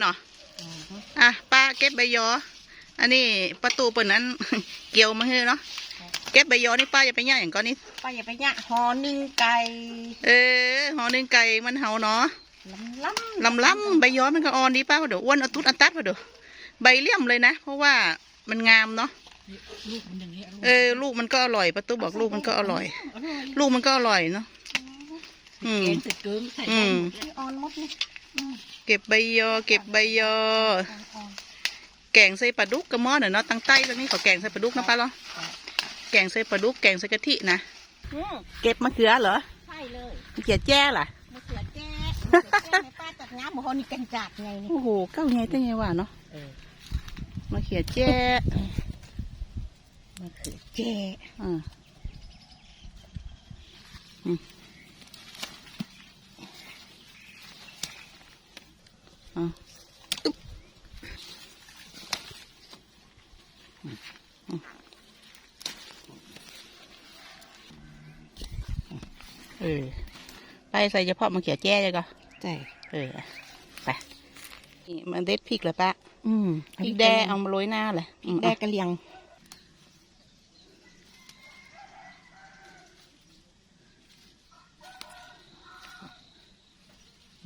เนาะอะป้าเก็บใบยอ อันนี้ประตูเปิดนั้น เกี่ยวมาให้เนาะเก็บใบยอนี่ป้าจะไปย่างอย่างก้อนนี้ป้าอย่าไปเนี่ยหอหนึ่งไก่เออหอหนึ่งไก่มันเห่าเนาะล้ำล้ำลำล้ำใบยอมันก็อ่อนดีป้าเดี๋ยวอ้วนเอาตุ๊ดอันตัดมาดูใบเลี่ยมเลยนะ เพราะว่ามันงามเนาะลูกมันอย่างนี้เออ ลูกมันก็อร่อยประตูบอกลูกมันก็อร่อยอร่อยลูกมันก็อร่อยเนาะอืมแกงใส่เกลือใส่อืได้มหมดเลยอ่อนหมดนี่อืม เก็บใบยอ เก็บใบยออ่อนแกงใส่ปลาดุกกระหม้อเนาะเนาะตั้งใต้ตรงนี้ขอแกงใส่ปลาดุกนะป้าเหรอแกงใส่ปลาดุกแกงใส่กะทินะๆอืมเก็บมะเขือเหรอใช่เลยมะเขือแจ้ล่ะมะเขือแจ้มะเขือแจ้ในป้าจัดงานหมูฮอนี่กันจัดไงนี่โอ้โหเก้าไงตั้งไงวะเนาะเออมะเขือแจ้มะเขือแจ้อ่าอืมอะตุ๊บอืมอืม เออ ไปใส่เฉพาะมะเขือแจ้เลยก็ใช่เออ ไปนี่มันเด็ดพริกเหรอปะอืมพริกแดงเอามาโรยหน้าเลยอืมแดงกระเลียง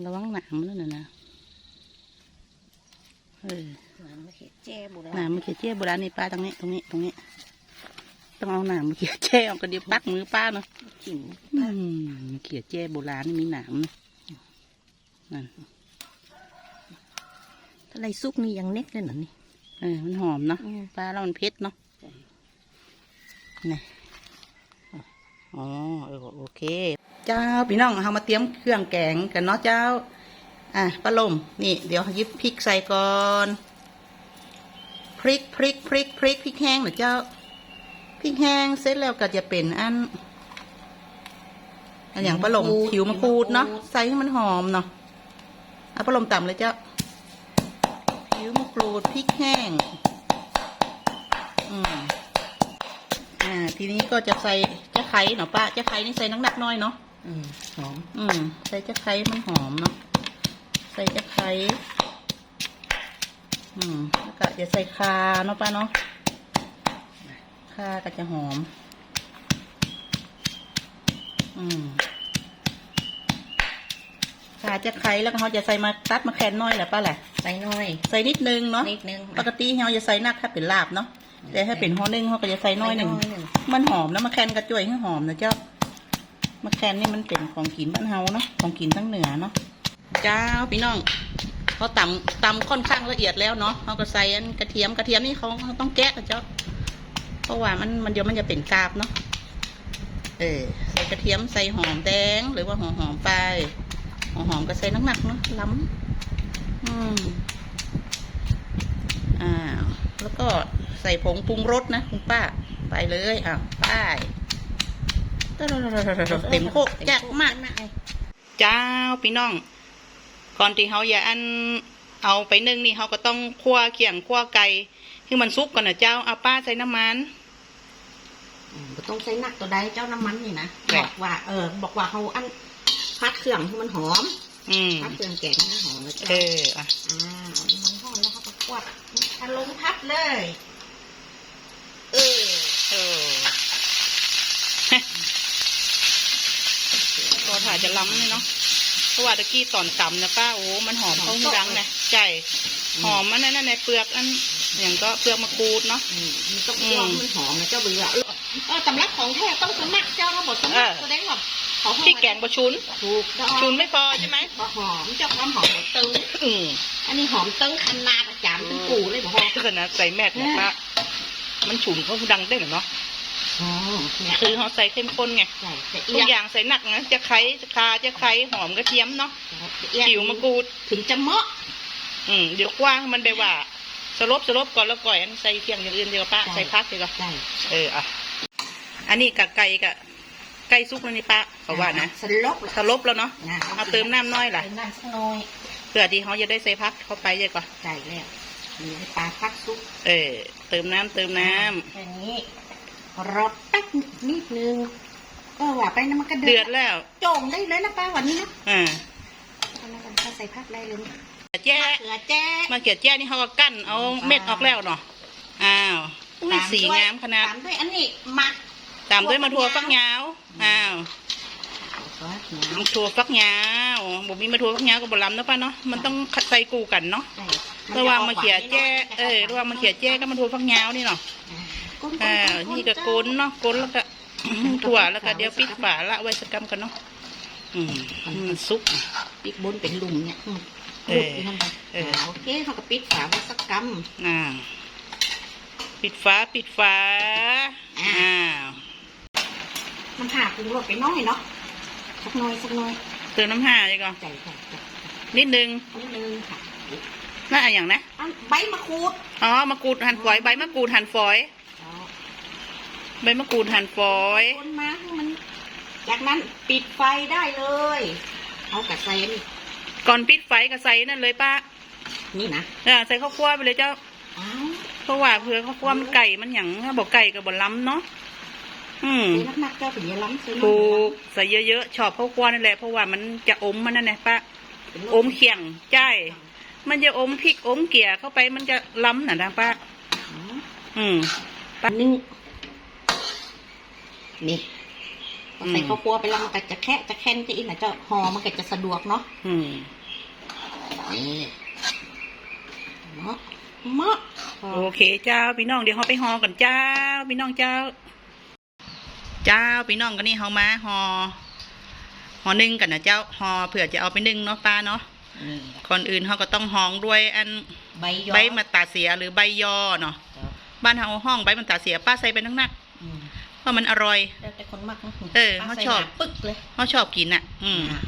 ระวังหนามนั่นน่ะนะ เออมะเขือแจ้โบราหนาณมมะเขือเจ้โบราณนี่ป้าตรงนี้ตรงนี้ตรงนี้ ต้องเอาหนามมะเขือเจ้ออกกระเดียวปักมือป้าเนาะขิงอืมมะเขือเจ้โบราณนี่มีหนามนะนั่นถ้าไรซุกนี่ยังเน็กเลยเหรอนี่เออมันหอมเนาะอืมปลาเรามันเผ็ดเนาะใช่นี่อ๋อเออโอเค เจ้าพี่น้องเอามาเตรียมเครื่องแกงกันเนาะเจ้า อะปลาลมนี่ เดี๋ยวหยิบพริกใส่ก่อนพริกพริกพริกพริกพริกแห้งเหรอเจ้าพริกแห้งเสร็จแล้วก็จะเป็นอันอันอย่างปลาลมผิวมะกรูดเนาะใส่ให้มันหอมเนาะเอาปลาลมต่ำเลยเจ้าผิวมะกรูดพริกแห้งอืมอ่า ทีนี้ก็จะใส่จะไข่เนาะป้าจะไข่นี่ใส่นักๆน้อยเนาะอืมหอม อืมใส่จะไคร้มันหอมเนาะ ใส่จะไคร้อืมแล้วก็จะใส่คาเนาะป้าเนาะคาก็จะหอม อืมคาจะไคร้แล้วก็เขาจะใส่มาตัดมาแคนน้อยแหละป้าแหละใส่หน่อย ใส่นิดนึงเนาะนิดนึงปกติเราจะใส่นักถ้าเป็นลาบเนาะแต่ถ้าเป็นห่อนึ่งเขาก็จะใส่น้อยหนึ่งใส่มันหอมนะมะแคนกระจุยให้หอมนะเจ้ามะแคนนี่มันเป็นของกินบ้านเฮาเนาะของกินทั้งเหนือเนาะเจ้าพี่น้องเขาตำตำค่อนข้างละเอียดแล้วเนาะเขาก็ใส่อันกระเทียมกระเทียมนี่เขาเขาต้องแกะนะเจ้าเพราะว่ามันมันเดี๋ยวมันจะเป็นกาบเนาะเออใส่กระเทียมใส่หอมแดงหรือว่าหอมหอมไปหอมหอมก็ใส่หนักๆเนาะล้ำอืมอ้าวแล้วก็ใส่ผงปรุงรสนะคุณป้า ไปเลยอ้าวไปเต็มโคกจักมากเจ้าพี่น้อง ก่อนที่เขาอย่าอันเอาไปนึ่งนี่เขาก็ต้องคั่วเขียงคั่วไก่ให้มันสุกก่อนนะเจ้าเอาป้าใส่น้ำมันอืมบ่ต้องใส่หนักตัวใดเจ้าน้ำมันนี่นะแกะบอกว่า เออ บอกว่าเขาอันพัดเครื่องให้มันหอมอืมพัดเครื่องแกงให้มันหอมนะเอเจ้าออะอ่าเอามันหอมแล้วเขาก็กวาดพัดลงพัดเลย เออเออก็ถ่ายจะล้ำนี่เนาะ เพราะว่าตะกี้ตอนตำนะป้าโอ้มันหอมเข้าหูดังนะใช่หอมมันนั่นนะในเปลือกอันอย่างก็เปลือกมะกรูดเนาะอืมมันต้องอืมลองมันหอมนะเจ้าเบื่อเออสำลักของแท้ต้องสมัครเจ้าถ้าบอกสมัครเออแสดงว่าเขาห้องที่แกงบะชุนถูกต้องชุนไม่พอใช่ไหมบ่หอมเจ้าความหอมของตึงอืมอันนี้หอมตึงคันนาประจำเป็นกูเลยบ่หอมก็นะใส่แมทเนี่ยป้ามันฉุนเข้าหูดังได้เหรอเนาะ อ๋อเนี่ยคือเขาใส่เข้มข้นไงใส่แต่ทุเอีกยอย่างใส่หนักนะจะไข่จะคาจะไข่หอมกระเทียมเนาะเอียผิวมะกรูด ถึงจะเหมาะ อืมเดี๋ยวกว้างมันไปว่า สลบสลบก่อนแล้วก่อยอันใส่เทียงอย่างอื่นเดียวป้าใส่พักเดียวก็ใช่เอออะอันนี้กับไก่กับไก่ซุกแล้วนี่ป้าเขาว่านะสลบสลบแล้วเนาะนะเอาเติมน้ำน้อยล่ะเติมน้ำสักหน่อยเพื่อที่เขาจะได้ใส่พักเข้าไปเยอะกว่าใส่แล้วมีให้ปลาพักซุปเออ เติมน้ำเติมน้ำแค่นี้ รอแป๊บนิดนึงก็ว่าไปนะมันก็เดืเดืออดดแล้วโจมได้เลยนะป้าวันนี้นะอ่าเอาละกันถ้าใส่พักได้เลยนะแจ้มะเขือแจ้มาเขียแจ้นี่เขาก็กั้นเอาเม็ดออกแล้วเนาะอ้าวอุ้ยสีงามขนาดตามด้วยอันนี้หมักตามด้วยมะทัวฟักยาวอ้าวซอสหมะทัวฟักยาวบ่มีมะทัวฟักยาวก็บ่ล้ำนะป้าเนาะมันต้องใส่กูกันเนาะำระหว่างมะเขียแจ้เออระหว่างมะเขียแจ้ก็มะทัวฟักยาวนี่เนาะ ก้นๆๆๆอ่านี่ก็ก้นเนาะก้นแล้วก็ถั่วแล้วก็เดี๋ยวปิดฝาละไว้สักกำกันเนาะอืมมันสุกปิดบนเป็นหลุมเนี่ยอืมเออหลุดยู่นั่นไปเออโอเคเขาก็ปิดฝาไว้สักกอ่าปิดฝาปิดฝาอ้าวำมันผ่าปรุงรสไปน้อยเนาะสักหน้อยสักหน้อยเติมน้ำห่าเลยก่อนใจใจใจนิดนึงนิดนึงค่ะ น่าอะอย่างนะอันใบมะกรูดอ๋อมะกรูดหั่นฝอยใบมะกรูดหั่นฝอยใบมะกรูดหั่นฝอยคนมาให้มัน จากนั้นปิดไฟได้เลย เอากระใส่อันนี่ก่อนปิดไฟก็ใส่นั่นเลยป้านี่นะอ่าใส่ข้าวคั่วไปเลยเจ้าอ้าวเพราะว่าเผื่อข้าวคั่วมันไก่มันหยังถ้าบอกไก่ก็บ่ล้ำเนาะอืมใส่นักๆเจ้าถึงจะล้ำใส่น้อยถูกใส่เยอะๆชอบข้าวคั่วนั่นแหละเพราะว่ามันจะอมมันนั่นแหละป้าเป็นรสอมเขียงใช่ มันจะอมพริกอมเกลี่ยเข้าไปมันจะล้ำน่ะนะป้า อืมอืมปันนึงนี่พอใส่ข้าวคั่วไปแล้วมันก็จะแค่จะแค่นจะอีกนะเจ้าห่อมันก็จะสะดวกเนาะอืมนี่เมาะเมาะโอเคเจ้าพี่น้องเดี๋ยวเขาไปหอกันเจ้าพี่น้องเจ้า เจ้าพี่น้องกันนี่เขามาหอหอนึ่งกันนะเจ้าหอเผื่อจะเอาไปนึ่งเนาะป้าเนาะ นี่ก่อนอื่นเขาก็ต้องห้องด้วยอันใบยอใบมะตาเสียหรือใบยอเนาะเจ้าบ้านเฮาห้องใบมะตาเสียป้าใส่ไปนักอืมๆเพราะมันอร่อย แล้วแต่คนมักนะเออเขาชอบ ใส่หนปึ๊กเลยเขาชอบกินอะ อืม อะ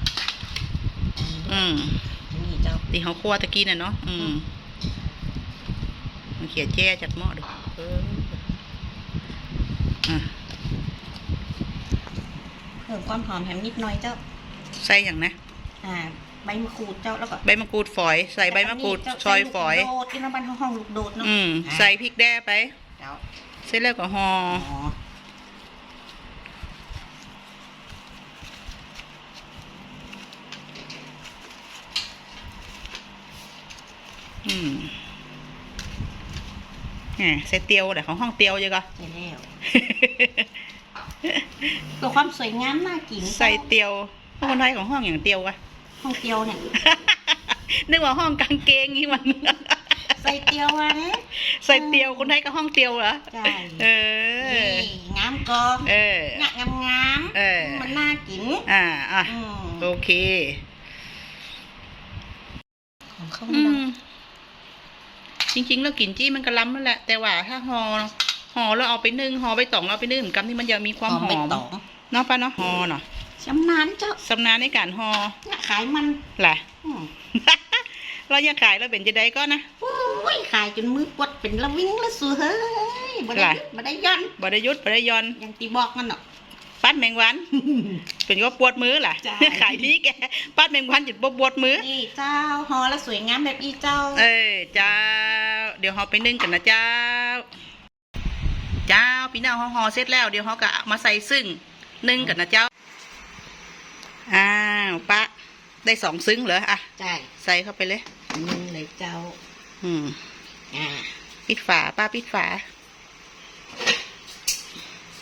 อืมนี่เจ้าที่เขาคั่วตะกี้น่ะเนาะอืมมันเขียแจ้จากหม้อดูเอออะเพิ่มความหอมแหมนิดหน่อยเจ้า ใส่อย่างนะ อ่า ใบมะกรูดเจ้าแล้วก็ใบมะกรูดฝอย ใส่ใบมะกรูดเจ้าซอยฝอยใส่ลูกโดดที่น้ำบ้านห้องลูกโดดเนาะอืมอ่าใส่พริกแด้ไปเจ้าเสร็จแล้วก็ห่ออ๋ออืมแหมใส่เตียวแต่ของห้องเตียวยังก็ใส่แล้วตัวความสวยงามน่ากินใส่เตียวคนไทยของห้องอย่างเตียวกะ ห้องเตียวเนี่ย นึกว่าห้องกางเกงนี่มัน ใส่เตียวอะเนี่ยใส่เตียวคนไทยก็ห้องเตียวเหรอใช่เออนี่งามกอเอองะงามงามๆเออมันน่ากิน อ่าอะอืมโอเค ของเขาอืมจริงๆ แล้วกลิ่นจี้มันก็ล้ำนั่นแหละ แต่ว่าถ้าห่อห่อแล้วเอาไปนึ่งห่อไปตองแล้วเอาไปนึ่งกำที่มันจะมีความหใบอมตองเนาะป้าเนาะห่อเนาะ ชำนาญเจ้าสำนานในการห่อเนี่ยขายมันแหละ อืมเราอยากขายแล้วเป็นจะได้ก็นะ โอ้ยขายจนมือปวดเป็นละวิ่งละสูเฮ้ยบ่ได้ล่ะ ยึดบ่ได้ย่อนบไดยุดบไดยอน อย่างตีบอกมันเนาะ ปัดแมงวัน เป็นก็ปวดมือล่ะใช่ ขายดีแกปัดแมงวันจุดปวดมือ นี่เจ้าฮอละสวยงามแบบอีเจ้า เอ้ยเจ้า เดี๋ยวเราไปนึ่งกันนะเจ้า เจ้าพี่น้องเขาห่อเสร็จแล้วเดี๋ยวเขาก็เอามาใส่ซึ่งนึ่งกันนะเจ้า อ้าวปะได้สองซึ้งเหรออะใช่ใส่เข้าไปเลยนึ่งเลยเจ้า อืมอ่าปิดฝาป้าปิดฝา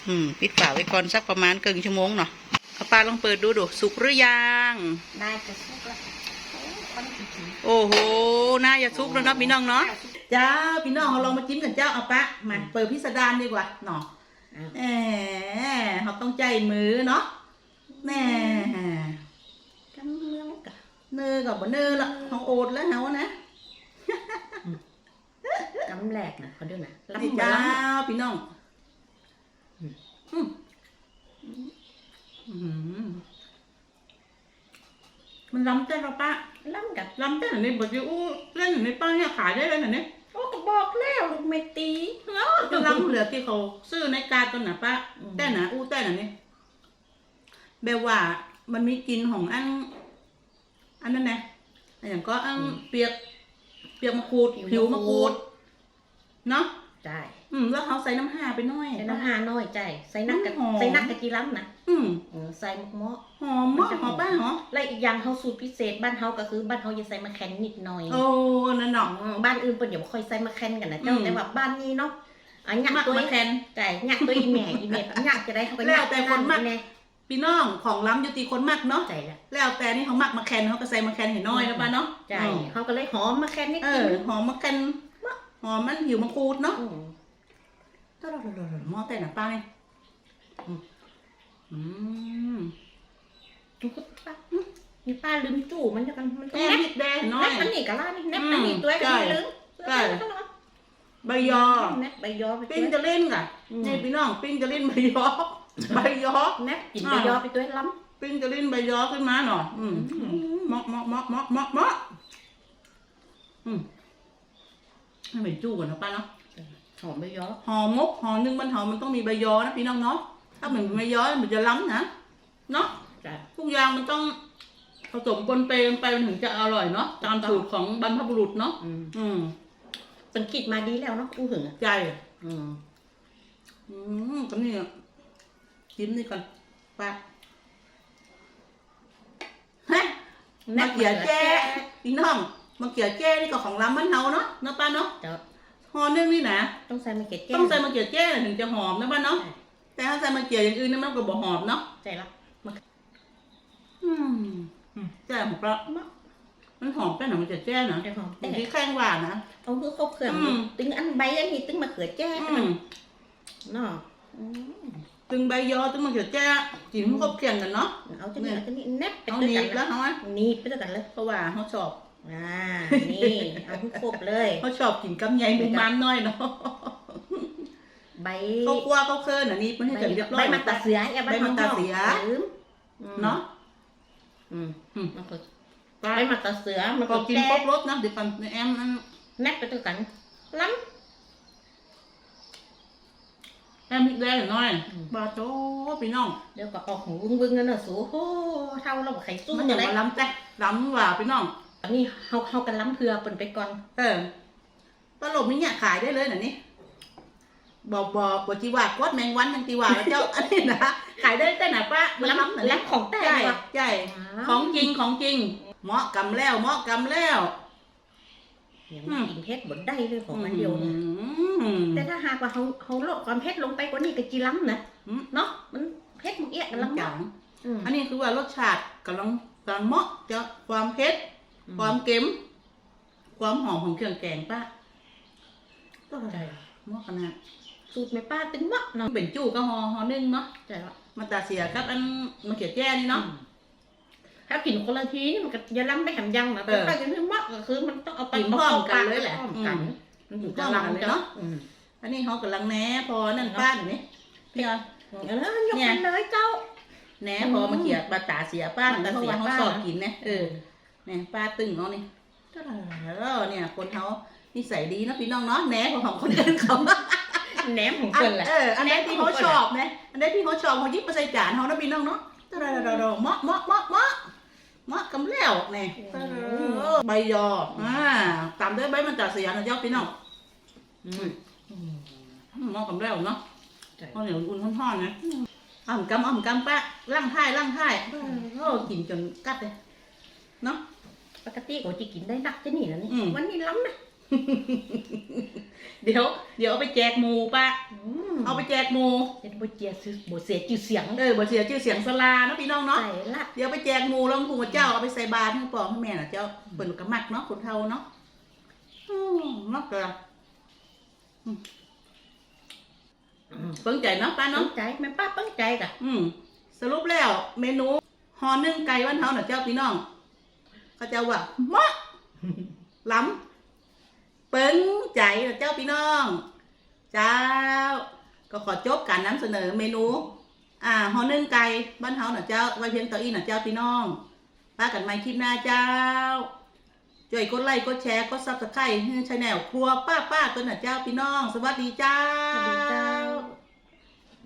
อืม ปิดฝาไว้ก่อนสักประมาณเกึ่งชั่วโมงเนาะเอาป้าลองเปิดดูดูสุกหรือยังได้จะสุกแล้วโอ้ยมันอีกทีโอ้โหน่าจะซุกแล้วเนาะพี่น้องเนาะเจ้าพี่น้องเราลองมาจิ้มกันเจ้าเอาปะมาเปิดพิสดารดีกว่าเนาะอะแหมเขาต้องใจมือเนาะ แหม่กำเมืองกะเนื้อกับบเนื้อละเขาโอดแล้วเฮานะกำแหลกนะเขาด้วยนะนี่ล้ำเจ้าล้ำพี่น้องอืมอืมอืมมันล้ำเจ้าเราปะล้ำกับล้ำเจ้าหน่อยนี่บอกว่าอู้เล่นอยู่ในป้าเนี่ยขายได้เลยหน่อยนี่โอ้ก็บอกแล้วลูกเมตีแล้วจะล้ำเหลือที่เขาซื้อในการตัวหนาปะอืมแต่หนาอู้แต่หนานี่ แบบว่า มันมีกลิ่นของอัน อันนั้นนะอันอย่างก็อันเปียก เปียกมะกรูดผิวมะกรูด เนาะได้อืมแล้วเขาใส่น้ำห่าไปหน่อยใส่น้ำหาน้อยใจใส่นักกะหอมใส่นักกะจีล้ำนะอืมเออใส่หมกเมาะหอมมากหอมป้าหอมและอีกอย่างเฮาสูตรพิเศษบ้านเฮาก็คือ บ้านเฮาจะใส่มะแคนนิดหน่อยโอ้นั่นเนาะอืมบ้านอื่นเพิ่นอย่าบ่ค่อยใส่มะแคนกันนะเจ้าอืมแต่ว่าบ้านนี้เนาะอะหยักมักตัวมาแคนใช่หยักตัวอีแม่อีแม่หยักจะได้เขาก็หยัแล้วแต่คนมักแน่ พี่น้องของล้ำอยู่ตีคนมักเนาะใจละแล้วแต่นี่เขามักมาแคนเขาก็ใส่มาแคนเห็นน้อยนะป้าเนาะใจอืมเขาก็เลยหอมมะแคนนิดเอนึองหอมมาแคนหอมมันหิวมังคูดเนาะมก็เราหม้อแต่หนัป้าเนี่ยอืมอืมทุกคนป้ามีป้าลืมจู่มันจะกันมันต้องแม่แนบพริกแดงน้อแนยบอันนี้ก็ล่านี่แนบอืมอันนี้ตัวก็ใช่ไม่ลืมใช่ใบยอแนบใบยอไปปิ้งตัวจะเล่นก่ะอืมนี่พี่น้องปิ้งจะเล่นใบยอ ใบยอแนบกินใบยอไปตัวล้ปิ้งจะเล่นใบยอขึ้นมาหน่อยอืมอืมเหมาะเหมาะเหมาะเหมาะเหมาะเหมาะอืมให้เป็นจู้ก่อนนะป้าเนาะำหอมใบยอห่อมกห่อหนึ่งมันห่อมันต้องมีใบยอนะพี่น้องเนาะถ้าเหมือนใบยอมันจะล้ำนะเนาะจ้ะทุกอย่างมันต้องผสมปนเปกันไปมันถึงจะอร่อยเนาะตามสูตรของบรรพบุรุษเนาะอืมอืมสังกิตมาดีแล้วเนาะอู้หึงอะใจ อืม อืมก็นี่ จิ้มนี่ก่อนป้าฮะมะเขือแจ้พี่น้องมะเขือแจ้นี่ก็ของล้ำมันเฮาเนาะเนาะป้าเนาะเจ้าห่อหนึ่งนี่นะต้องใส่มะเขือเจ้ต้องใส่มะเขือแจ้ถึงจะหอมนะป้าเนาะแต่ถ้าใส่มะเขืออย่างอื่นนี่มันก็บ่หอมเนาะใช่ละอืมแจ้ของเรามันหอมแค่ไหนมะเขือแจ้นะไอ้หอมบางแต่ทีแข้งหวานนะเอาคือครบเครื่องอืมตึงอันใบอันนี้ตึงมะเขือแจ้อืมเนาะอืม ตึงใบยอตึงมะเขือแจ้จิ้มครบเคียงกันเนาะ เอาจะนี่เอาจะนี่แนบไปเอาด้วยหนีกันบแล้วนะเขาไหมนี่ไปด้วยกันเลยเพราะว่าเขาชอบอ่านี่เอาให้ครบเลยเขาชอบกินกำไยหมูมันน้อยเนาะใบเขากลัวเขาเคินอันนี้มันให้ใบเกิดเรียบร้ใบอยมันตาเสืออย่าใบมันตาเสือลืมอืมเนาะอืมอืมมันก็ใบมันตาเสือมันก็ก็กินแก้ครบรสนะเดี๋ยวก่อนแอมนั่นแนบไปด้วยกันล้แอมพริกแดงหน่อยอืมบาโตพี่น้องำเดี๋ยวก็ออกหูวึ้งวึ้งกันเนอะสูโอ้เท่าเราบอกไข่สู้มันอจะย่างได้มาล้ำแต่ล้ำว่าพี่น้องอันนี้เฮาเฮากันล้ำเพื่อเปิ่นไปก่อน เออตลบนี่เนี่ยขายได้เลยนะนี่บอกบอกบอกจีว่ากดแมงวันยังจีว่าแล้วเจ้าอันนี้นะขายได้แต่ไหนะป้ามันล้ำหน่อยล้ำของแต่ใช่ว่ะใช่ของจริงของจริงเหมาะกำแล้วเหมาะกำแล้ว อย่างนี้กินเพชรบดได้เลยของมันเดียวเนี่ยอืมแต่ถ้าหากว่าเขาเขาลดความเผ็ดลงไปกว่านี้ก็จีล้ำนะอืมเนาะมันเผ็ดมันเอี้ยกันล้ำจัเนาะงอืมอันนี้คือว่ารสชาติกำลังกำลังเหมาะจะความเผ็ดความเค็มความหอมของเครื่องแกงป้าก็ใช่เหมาะขนาดสูตรแม่ป้าตึงเนาะเนาะเป็นจู้ก็หอหอนึ่งเนาะใช่ละมาตาเสียกับอันมะเขือแจ้นี่เนาะถ้ากินคนละทีนี่มันก็จะล้ำไปแหมยังนะเอแต่อป้าจะนึกว่า ก็คือมันต้องเอาไปกินพร้อมกันเลยแหละพร้อมกันอืมมันถึงพร้จะอมกันล้ำเลยเนาะเนาะอืมอันนี้เขากำลังแหนพอนั่นป้าเดี๋ยวนี้พี่เอาเออยกกันเลยเจ้าแหนพอมาเขียบาตาเสียป้าบาตาเพราะเสียว่าเขาป้าสอบกินนะเออเนี่ยป้าตึงเนาะนี่ก็แล้วเนี่ยคนเขานิสัยดีเนาะพี่น้องเนาะแหนพอของคนอื่นเขาแหนมของอัเกินนแหละเอออันไหนที่เขาชอบนะอันไหนที่เขาชอบเขายิบมาใส่จานเขานะพี่น้องเนาะก็ได้ๆๆๆเหมาะเหมาะเหมาะเหมาะเห มาะกำแล้วเนี่ยใบยออ่าตามด้วยใบมันตาเสียนะเจ้าพี่น้องอืมเหมาะกำแล้วเนาะใช่ข้าวเหนียวอุ่นๆท่อนๆนะอ่ำกำอ่ำกำปะล่างท้ายล่างท้ายโอ้กินจนกัดเลยเนาะปกติโอจะกินได้นักจะนี่นะนี่อืมวันนี้ล้ำนะ เดี๋ยว เดี๋ยวเอาไปแจกหมูปะอืมเอาไปแจกหมูเป็นบทเจียซื้อบทเสียชื่อเสียงเออบ่เสียชื่อเสียงสลาเนาะพี่น้องเนาะใส่ละเดี๋ยวไปแจกหมูลองถูกเจ้าเอาไปใส่บาตรให้ปองให้แม่น่ะเจ้าเปิดกระมักเนาะคนเท่าเนาะอืมเนาะเกลืออืมเพิ่งใจเนาะป้าตั้เนาะงใจแม่ป้าตั้งใจกะอืมสรุปแล้วเมนูหอนึ่งไก่บ้านเฮาน่ะเจ้าพี่น้องเขาเจ้าว่าเหมาะล้ำ เปิ้งใจน่ะเจ้าพี่น้อง เจ้า ก็ขอจบการนำเสนอเมนู อ่าหอนึ่งไก่บ้านเฮาน่ะเจ้าไว้เพียงต่ออีหน่ะเจ้าพี่น้องป้ากันใหม่คลิปหน้าเจ้าช่วยกดไลค์กดแชร์กดซับสไครต์ให้ชาแนลครัวป้าป้าตัวน่ะเจ้าพี่น้อง สวัสดีเจ้าสวัสดีเจ้า